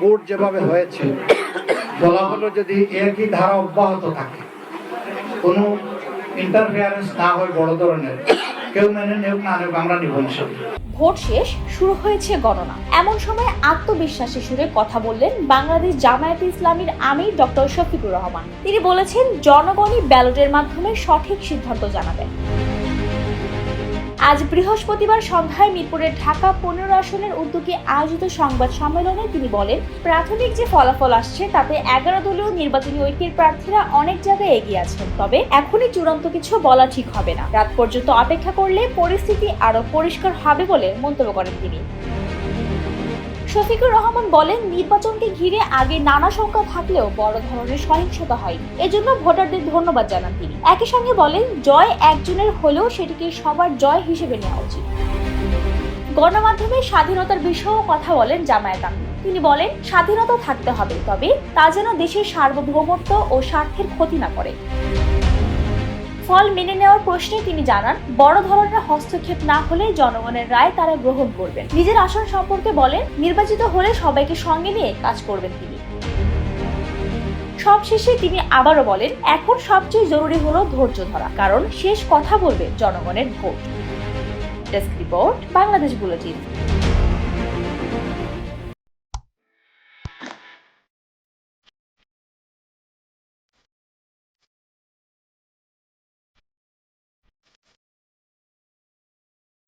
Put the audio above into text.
Vote যেভাবে হয়েছে, বলা হলো যদি একই ধারা অব্যাহত থাকে, কোনো ইন্টারফেয়ারেন্স না হয় বড় ধরনের, কেউ মেনে নেওক না নেওক আমরা নিব ইনশাল্লাহ। ভোট শেষ, শুরু হয়েছে গণনা। এমন সময় আত্মবিশ্বাসী সুরে কথা বললেন বাংলাদেশ জামায়াতে ইসলামীর আমির ডক্টর শফিকুর রহমান। তিনি বলেছেন, জনগণই ব্যালটের মাধ্যমে সঠিক সিদ্ধান্ত জানাবেন। আজ বৃহস্পতিবার সন্ধ্যায় মিরপুরের ঢাকা পনেরো আসনের উদ্যোগে আয়োজিত সংবাদ সম্মেলনে তিনি বলেন, প্রাথমিক যে ফলাফল আসছে তাতে এগারো দলীয় নির্বাচনী ঐক্যের প্রার্থীরা অনেক জায়গায় এগিয়ে আছেন। তবে এখনই চূড়ান্ত কিছু বলা ঠিক হবে না। রাত পর্যন্ত অপেক্ষা করলে পরিস্থিতি আরও পরিষ্কার হবে বলে মন্তব্য করেন তিনি। শফিকুর রহমান বলেন, নির্বাচনকে ঘিরে আগে নানা শঙ্কা থাকলেও বড় ধরনের সহিংসতা হয়নি। এজন্য ভোটারদের ধন্যবাদ জানান তিনি। একই সঙ্গে বলেন, জয় একজনের হলেও সেটিকে সবার জয় হিসেবে নেওয়া উচিত। গণমাধ্যমে স্বাধীনতার বিষয়েও কথা বলেন জামায়াত তিনি বলেন, স্বাধীনতা থাকতে হবে, তবে তা যেন দেশের সার্বভৌমত্ব ও স্বার্থের ক্ষতি না করে। ফল মেনে নেওয়ার প্রশ্নে তিনি জানান, বড় ধরনের হস্তক্ষেপ না হলে জনগণের রায় তারা গ্রহণ করবেন। নিজের আসন সম্পর্কে বলেন, নির্বাচিত হলে সবাইকে সঙ্গে নিয়ে কাজ করবেন তিনি। সবশেষে তিনি আবারও বলেন, এখন সবচেয়ে জরুরি হলো ধৈর্য ধরা, কারণ শেষ কথা বলবে জনগণের vote. Desk report, Bangladesh bulletin.